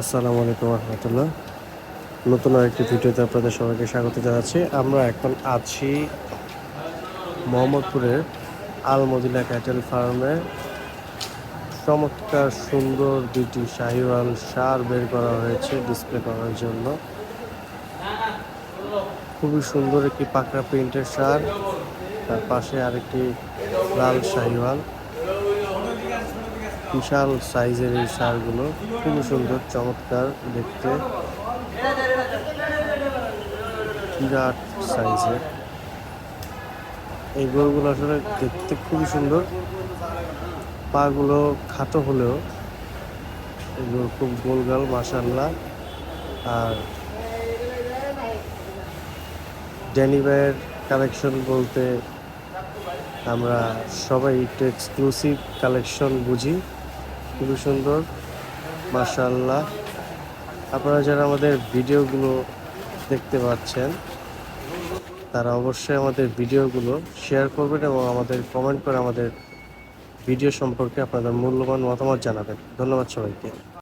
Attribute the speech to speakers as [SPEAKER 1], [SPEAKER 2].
[SPEAKER 1] আসসালামু আলাইকুম রহমতুল্লাহ। নতুন আরেকটি ভিডিওতে আপনাদের সবাইকে স্বাগত জানাচ্ছি। আমরা এখন আছি মোহাম্মদপুরের আল মদিনা ক্যাটেল ফার্মে। চমৎকার সুন্দর দুটি শাহিওয়াল সার বের করা হয়েছে ডিসপ্লে করার জন্য। খুবই সুন্দর একটি পাকড়া প্রিন্টের সার। তার পাশে আরেকটি লাল শাহিওয়াল। বিশাল সাইজের এই সারগুলো খুবই সুন্দর, চমৎকার দেখতে। বিরাট সাইজের। এই গরুগুলো আসলে দেখতে খুবই সুন্দর। পাগুলো খাটো হলেও এগুলো খুব গোলগাল মাসাল্লাহ আর ড্যানিবাইয়ের কালেকশন বলতে আমরা সবাই একটু এক্সক্লুসিভ কালেকশন বুঝি। খুবই সুন্দর মার্শাল্লাহ আপনারা যারা আমাদের ভিডিওগুলো দেখতে পাচ্ছেন, তারা অবশ্যই আমাদের ভিডিওগুলো শেয়ার করবেন এবং আমাদের কমেন্ট করে আমাদের ভিডিও সম্পর্কে আপনাদের মূল্যবান মতামত জানাবেন। ধন্যবাদ সবাইকে।